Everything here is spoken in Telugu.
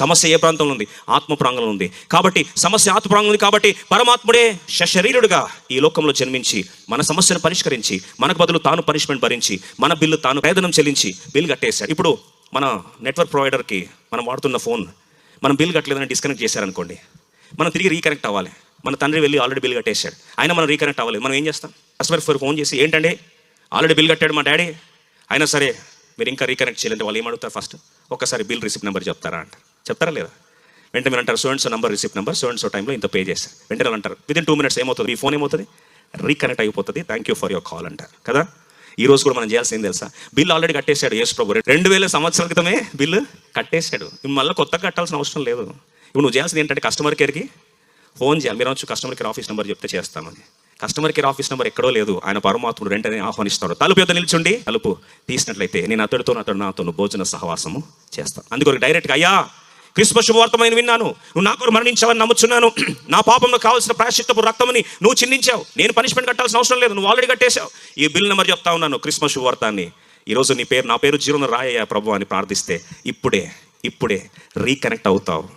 సమస్య ఏ ప్రాంతంలో ఉంది? ఆత్మ ప్రాంగంలో ఉంది. కాబట్టి సమస్య ఆత్మ ప్రాంగంలో ఉంది కాబట్టి పరమాత్ముడే శరీరుడుగా ఈ లోకంలో జన్మించి మన సమస్యను పరిష్కరించి మనకు బదులు తాను పనిష్మెంట్ భరించి మన బిల్లు తాను వేదనం చెల్లించి బిల్ కట్టేశాడు ఇప్పుడు మన నెట్వర్క్ ప్రొవైడర్కి మనం వాడుతున్న ఫోన్ మనం బిల్ కట్టలేదని డిస్కనెక్ట్ చేశారనుకోండి మనం తిరిగి రీకనెక్ట్ అవ్వాలి. మన తండ్రి వెళ్ళి ఆల్రెడీ బిల్ కట్టేశాడు. అయినా మనం రీకనెక్ట్ అవ్వాలి మనం ఏం చేస్తాం? కస్టమర్ ఫర్ ఫోన్ చేసి ఏంటండి? ఆల్రెడీ బిల్ కట్టాడు మా డాడీ. అయినా సరే మీరు ఇంకా రీకనెక్ట్ చేయాలంటే వాళ్ళు ఏమడుగుతారు ఫస్ట్? ఒకసారి బిల్ రిసిప్ట్ నెంబర్ చెప్తారా? అంటారు. చెప్తారా లేదా? వెంటనే మీరు అంటారు so number so receipt number so టైంలో ఇంత పే చేశారు వెంటనే అంటారు విదిన్ టూ మినిట్స్ ఏమవుతుంది? మీ ఫోన్ ఏమవుతుంది? రీకనెక్ట్ అయిపోతుంది. Thank you for your call అంటారు కదా? ఈ రోజు కూడా మనం చేయాల్సింది తెలుసా? బిల్ ఆల్రెడీ కట్టేశాడు యేసు ప్రభు. రెండు వేల సంవత్సరాల క్రితమే బిల్లు కట్టేశాడు. మళ్ళీ కొత్తగా కట్టాల్సిన అవసరం లేదు. ఇప్పుడు నువ్వు చేయాల్సింది ఏంటంటే కస్టమర్ కేర్కి ఫోన్ చేయాలి. మీరు వచ్చి కస్టమర్ కేర్ ఆఫీస్ నెంబర్ చెప్తే చేస్తామని. కస్టమర్ కేర్ ఆఫీస్ నెంబర్ ఎక్కడో లేదు. ఆయన పరమాత్ముడు వెంటనే ఆహ్వానిస్తాడు. తలుపు యొద్ద నిల్చుండి తలుపు తీసినట్లయితే నేను అతడితో అతడు నాతో భోజన సహవాసము చేస్తాను. అందుకొరకు డైరెక్ట్గా అయ్యా క్రిస్మస్ శుభవార్తమైన విన్నాను. నువ్వు నా కొరకు మరణించావని నమ్ముచున్నాను. నా పాపంలో కావాల్సిన ప్రాయశ్చిత్తపు రక్తమని నువ్వు చిందించావు. నేను పనిష్మెంట్ కట్టాల్సిన అవసరం లేదు. నువ్వు ఆల్రెడీ కట్టేశావు. ఈ బిల్ నెంబర్ చెప్తా ఉన్నాను క్రిస్మస్ శుభవార్తాన్ని. ఈరోజు నీ పేరు నా పేరు జీవన రాయ్యా ప్రభు అని ప్రార్థిస్తే ఇప్పుడే ఇప్పుడే రీకనెక్ట్ అవుతావు.